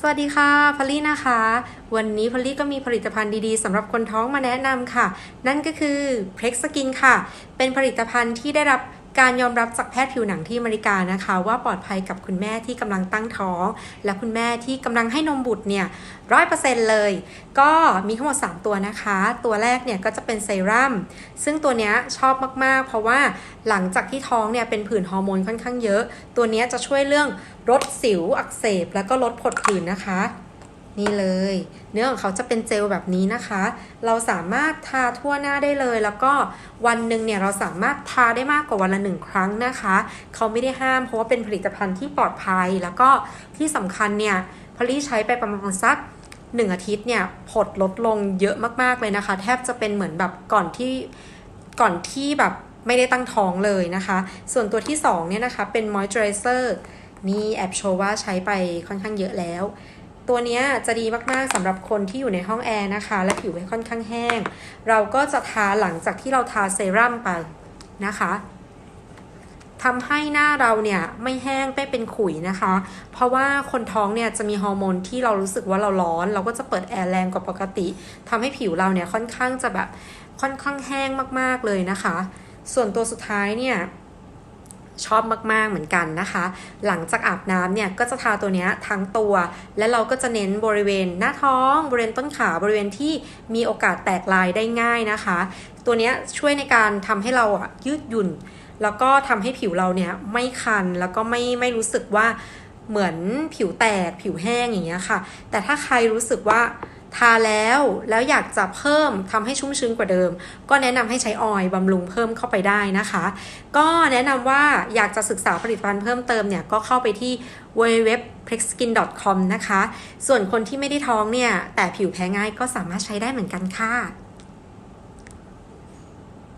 สวัสดีค่ะพอลลี่นะคะ วันนี้พอลลี่ก็มีผลิตภัณฑ์ดีๆสำหรับคนท้องมาแนะนำค่ะ นั่นก็คือเพล็กสกินค่ะ เป็นผลิตภัณฑ์ที่ได้รับ การยอมรับจากแพทย์ผิวหนังที่อเมริกานะคะ ว่าปลอดภัยกับคุณแม่ที่กำลังตั้งท้อง และคุณแม่ที่กำลังให้นมบุตรเนี่ยร้อยเปอร์เซ็นต์เลย ก็มีทั้งหมด 3 ตัวนะคะ ตัวแรกเนี่ยก็จะเป็นเซรั่มซึ่งตัวเนี้ยชอบมากๆ เพราะว่าหลังจากที่ท้องเนี่ยเป็นผื่นฮอร์โมนค่อนข้างเยอะ ตัวเนี้ยจะช่วยเรื่องลดสิวอักเสบ แล้วก็ลดผดผื่นนะคะ นี่เลย เนื้อของเขาจะเป็นเจลแบบนี้นะคะ เราสามารถทาทั่วหน้าได้เลย แล้วก็วันหนึ่งเนี่ยเราสามารถทาได้มากกว่าวันละหนึ่งครั้งนะคะ เขาไม่ได้ห้ามเพราะว่าเป็นผลิตภัณฑ์ที่ปลอดภัย แล้วก็ที่สำคัญเนี่ยพอลี่ใช้ไปประมาณสักหนึ่งอาทิตย์เนี่ยผดลดลงเยอะมากๆเลยนะคะ แทบจะเป็นเหมือนแบบก่อนที่ก่อนที่แบบไม่ได้ตั้งท้องเลยนะคะ ส่วนตัวที่สองเนี่ยนะคะเป็น moisturizer นี่แอบโชว์ว่าใช้ไปค่อนข้างเยอะแล้ว ตัวนี้จะดีมากๆสำหรับคนที่อยู่ในห้องแอร์นะคะ และผิวค่อนข้างแห้ง เราก็จะทาหลังจากที่เราทาเซรั่มไปนะคะทำให้หน้าเราเนี่ยไม่แห้งไม่เป็นขุยนะคะ เพราะว่าคนท้องเนี่ยจะมีฮอร์โมนที่เรารู้สึกว่าเราร้อน เราก็จะเปิดแอร์แรงกว่าปกติทำให้ผิวเราเนี่ยค่อนข้างจะแบบค่อนข้างแห้งมากๆเลยนะคะ ส่วนตัวสุดท้ายเนี่ย ชอบมาก ๆ เหมือนกันนะคะ หลังจากอาบน้ำเนี่ยก็จะทาตัวนี้ทั้งตัว และเราก็จะเน้นบริเวณหน้าท้อง บริเวณต้นขาบริเวณที่มีโอกาสแตกลายได้ง่ายนะคะ ตัวนี้ช่วยในการทำให้เราอะยืดหยุ่น แล้วก็ทำให้ผิวเราเนี่ยไม่คันแล้วก็ไม่ไม่รู้สึกว่าเหมือนผิวแตกผิวแห้งอย่างเงี้ยค่ะ แต่ถ้าใครรู้สึกว่า ทาแล้วแล้วอยากจะเพิ่มทำให้ชุ่มชื้นกว่าเดิม ก็แนะนำให้ใช้ออยล์บำรุงเพิ่มเข้าไปได้นะคะ ก็แนะนำว่าอยากจะศึกษาผลิตภัณฑ์เพิ่มเติมเนี่ยก็เข้าไปที่ www.plexskin.com นะคะ ส่วนคนที่ไม่ได้ท้องเนี่ย แต่ผิวแพ้ง่ายก็สามารถใช้ได้เหมือนกันค่ะ